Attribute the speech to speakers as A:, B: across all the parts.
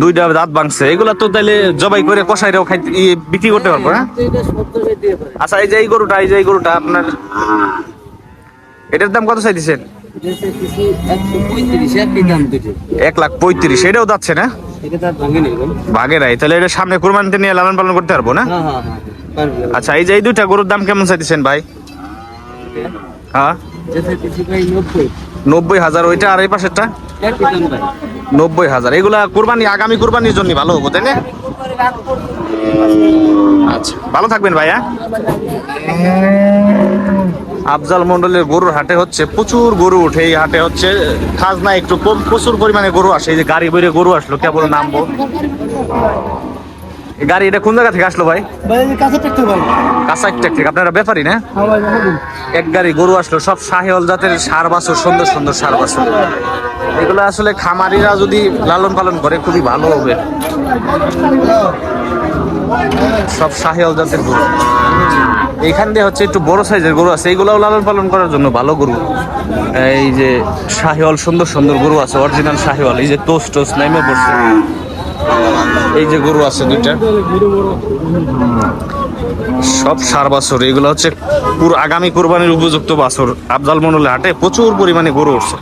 A: দুইটা দাঁত ভাঙছে। এগুলা তো তাইলে জবাই করে কষাইরাও খাইতে ই, বিক্রি করতে পারব হ্যাঁ আচ্ছা এই যে এই গরুটা এই যে এই গরুটা আপনার এটার দাম কত চাইতেছেন? এক লাখ পঁয়ত্রিশ। এটাও যাচ্ছে না? ভাগে নাই। তাহলে এটা সামনে কোরবানিতে নিয়ে লালন পালন করতে পারব না? আচ্ছা এই যে এই দুইটা গরুর দাম কেমন চাইতেছেন ভাই? হ্যাঁ? নব্বই হাজার, ওইটা আর এই পাশেরটা? নব্বই হাজার। এগুলা কোরবানি, আগামী কোরবানির জন্য ভালো হব, তাই না? আচ্ছা ভালো থাকবেন ভাইয়া। আফজাল মন্ডলের গরুর হাটে হচ্ছে, প্রচুর গরু উঠে এই হাটে হচ্ছে, খাজনা একটু কম, প্রচুর পরিমাণে গরু আসে, এই যে গাড়ি বেড়ে গরু আসলো, কেবল নামবো। গাড়ি এটা কোন জায়গা থেকে আসলো ভাই? কাঁচা একটা থেকে আপনারা ব্যাপারই না? এক গাড়ি গরু আসলো সব শাহিওয়াল জাতের সার বাছুর সুন্দর সুন্দর সার বাছুর। এগুলো আসলে খামারিরা যদি লালন পালন করে খুবই ভালো হবে। সব শাহিওয়াল জাতের গরু। এইখান দিয়ে হচ্ছে একটু বড় সাইজের গরু আছে এইগুলাও লালন পালন করার জন্য ভালো গরু। এই যে শাহিওয়াল সুন্দর সুন্দর গরু আছে অরিজিনাল শাহিওয়াল এই যে টোস টোস নাইমে পড়ছে। এই যে গরু আছে দুইটা। সব সার বাছর, এগুলো হচ্ছে পুরো আগামী কোরবানির উপযুক্ত বাছর। আফজাল মন্ডলে হাটে প্রচুর পরিমাণে গরু উঠছে।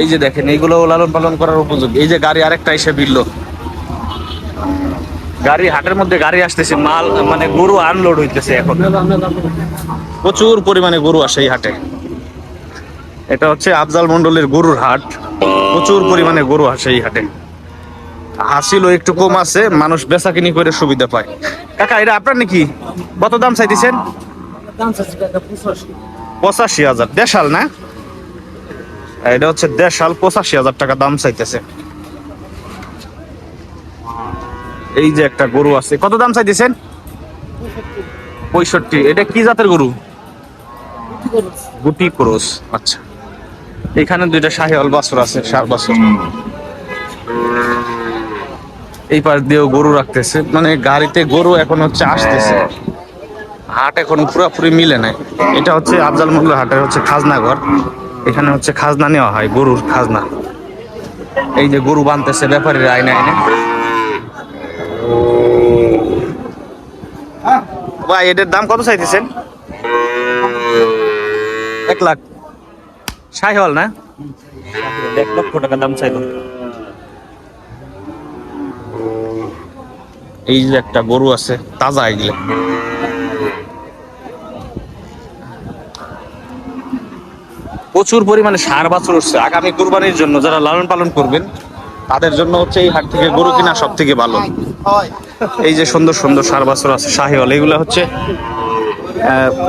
A: এই যে দেখেন এইগুলো লালন পালন করার উপযোগী। এই যে গাড়ি আরেকটা এসে বিলল। গাড়ি, হাটের মধ্যে গাড়ি আসতেছে, মাল মানে গরু আনলোড হইতেছে এখন। প্রচুর পরিমাণে গরু আসে এই হাটে। এটা হচ্ছে আফজাল মন্ডলের গরুর হাট। প্রচুর পরিমাণে গরু আসে এই হাটে। হাসিলও একটু কম আছে, মানুষ বেচা কিনি করে সুবিধা পায়। কাকা, এটা আপনার নাকি? কত দাম চাইতেছেন? পঁচাশি হাজার। দেশাল না? এটা হচ্ছে দেশাল, পঁচাশি হাজার টাকা দাম চাইতেছে। এই যে একটা গরু আছে। কত দাম চাইতেছেন? পঁয়ষট্টি। এটা কি জাতের গরু? গুটি ক্রোস। আচ্ছা। এখানে দুইটা শাহিওয়াল বাছুর আছে সার বাছুর এই পাশ দিয়েও গরু রাখতেছে। মানে গাড়িতে গরু এখন হচ্ছে আসতেছে। হাট এখন পুরোপুরি মিলে নাই। এটা হচ্ছে আফজাল মোল্লা হাটের হচ্ছে খাজনা ঘর। এখানে হচ্ছে খাজনা নেওয়া হয়, গরুর খাজনা। এই যে গরু বানতেছে ব্যাপারীর আইনে আইনে। ভাই, এটার দাম কত চাইতেছেন? এক লাখ। সাহেওয়াল না? এক লক্ষ টাকা দাম চাইলো এই যে একটা গরু আছে, তাজা এগুলো। প্রচুর পরিমাণে সার বাছুর উঠছে আগামী কুরবানির জন্য যারা লালন পালন করবেন, তাদের জন্য হচ্ছে এই হাট থেকে গরু কিনা সব থেকে ভালো। এই যে সুন্দর সুন্দর সার বাছুর আছে, শাহিওয়াল। এগুলো হচ্ছে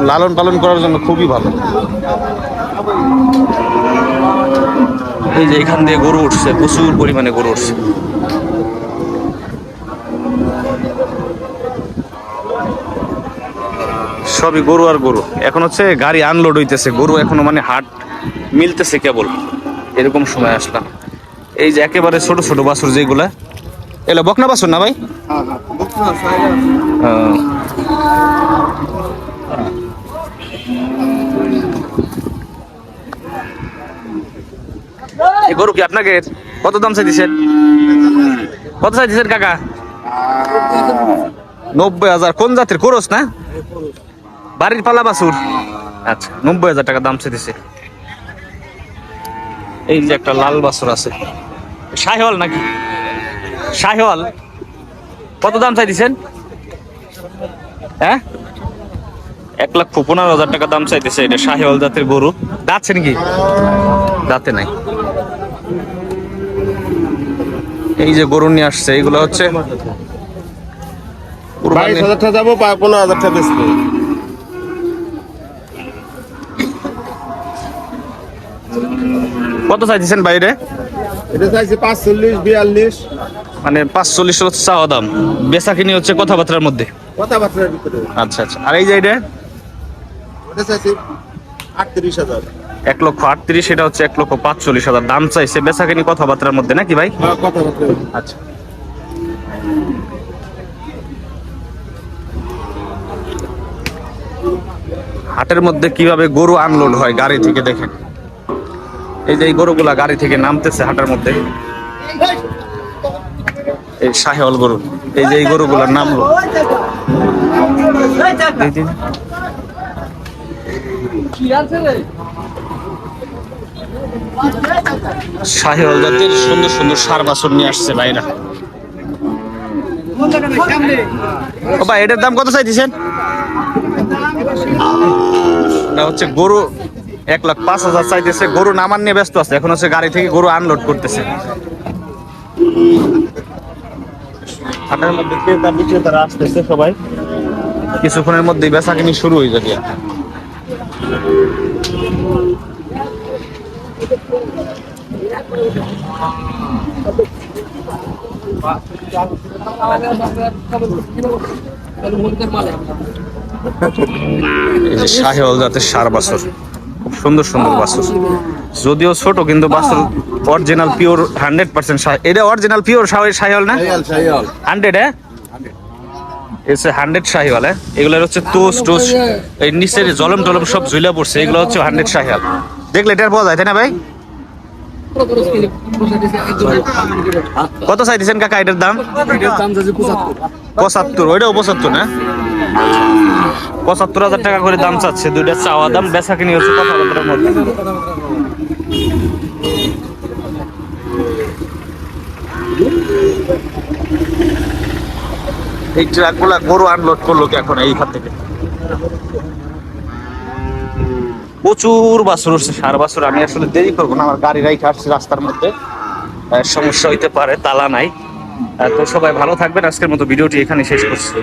A: লালন পালন করার জন্য খুবই ভালো। এই যে এখান দিয়ে গরু উঠছে, প্রচুর পরিমাণে গরু উঠছে। সবই গরু আর গরু। এখন হচ্ছে গাড়ি আনলোড হইতেছে। গরু এখনও মানে হাট মিলতেছে কেবল। এরকম সময় আসলাম। এই যে একেবারে ছোট ছোট বাছুর যেগুলা। এলো, বকনা বাছুর না ভাই? গরু কি আপনাকে কত দাম চাই চাইছেন কত চাই চাইছেন কাকা? নব্বই হাজার। কোন জাতের? কোরস না? বাড়ির পালা বাছুর। আচ্ছা নব্বই হাজার টাকা দাম চাইতেছে। এই যে একটা লাল বাছুর আছে। শাহিওয়াল নাকি? শাহিওয়াল। কত দাম চাইতেছেন? হ্যাঁ? এক লাখ পনেরো হাজার টাকা দাম চাইতেছে এটা শাহিওয়াল জাতের গরু। দাঁতছে নাকি দাঁতে নাই। এই যে গরু নিয়ে আসছে এইগুলো হচ্ছে
B: বাইশ হাজার টাকা যাব বা পনেরো হাজার টাকা
A: কত চাইতেছেন বাইরে?
B: এটা চাইছে পাঁচচল্লিশ বিয়াল্লিশ।
A: মানে পাঁচচল্লিশ হচ্ছে চাওয়া দাম। বেচা কিনি হচ্ছে কথাবার্তার মধ্যে।
B: কথাবার্তার ভিতরে।
A: আচ্ছা আচ্ছা। আর এই যে এটা?
B: চাইছি আটত্রিশ হাজার।
A: এক লক্ষ আটত্রিশ এটা হচ্ছে এক লক্ষ পাঁচচল্লিশ হাজার। দাম চাইছে বেচাকিনি কথাবার্তার মধ্যে নাকি ভাই?
B: হ্যাঁ
A: আচ্ছা। হাটের মধ্যে কীভাবে গরু আনলোড হয় গাড়ি থেকে দেখেন। এই যে এই গরুগুলা গাড়ি থেকে নামতেছে হাটের মধ্যে। এই শাহেওয়াল গরু, এই যে এই গরুগুলা নামলো যে- জাতের সুন্দর সুন্দর সার বাছর নিয়ে আসছে ভাইরা। ও ভাই, এটার দাম কত চাইছেন এটা হচ্ছে গরু এক লাখ পাঁচ হাজার চাইতেছে। গরু নামান নিয়ে ব্যস্ত আছে। এখন হচ্ছে গাড়ি থেকে গরু আনলোড করতেছে। হাটের মধ্যে ক্রেতা বিক্রেতারা আসতেছে সবাই? কিছুক্ষণের মধ্যেই বেচা কিনি শুরু হয়ে যাবে। এই জাতের সার বাছর। খুব সুন্দর সুন্দর বাসর যদিও ছোট কিন্তু বাসর অরিজিনাল পিওর হান্ড্রেড পার্সেন্ট এটা অরিজিনাল পিওর শাহিওয়াল না? হান্ড্রেড হ্যাঁ? এসে হান্ড্রেড শাহিওয়াল হ্যাঁ? এগুলোর হচ্ছে তোস টোস এই নিচের জলম টলম সব ঝুলা পড়ছে এগুলো হচ্ছে হান্ড্রেড শাহিওয়াল। দেখলে এটার পাওয়া যায় তাই না ভাই? কত চাইতেছেন কাকা এটার দাম? পঁচাত্তর, ওইটাও পঁচাত্তর না? পঁচাত্তর হাজার টাকা করে দাম চাচ্ছে, দুইটা চাওয়া দাম, বেচা কিনি হচ্ছে এই ট্রাকগুলা গরু আনলোড করল কি এখন এইখান থেকে? প্রচুর বাছুর উঠছে, সার বাছুর। আমি আসলে দেরি করব না, আমার গাড়ি রাইখে আসছে রাস্তার মধ্যে। সমস্যা হইতে পারে, তালা নাই। তো সবাই ভালো থাকবেন, আজকের মতো ভিডিওটি এখানে শেষ করছি।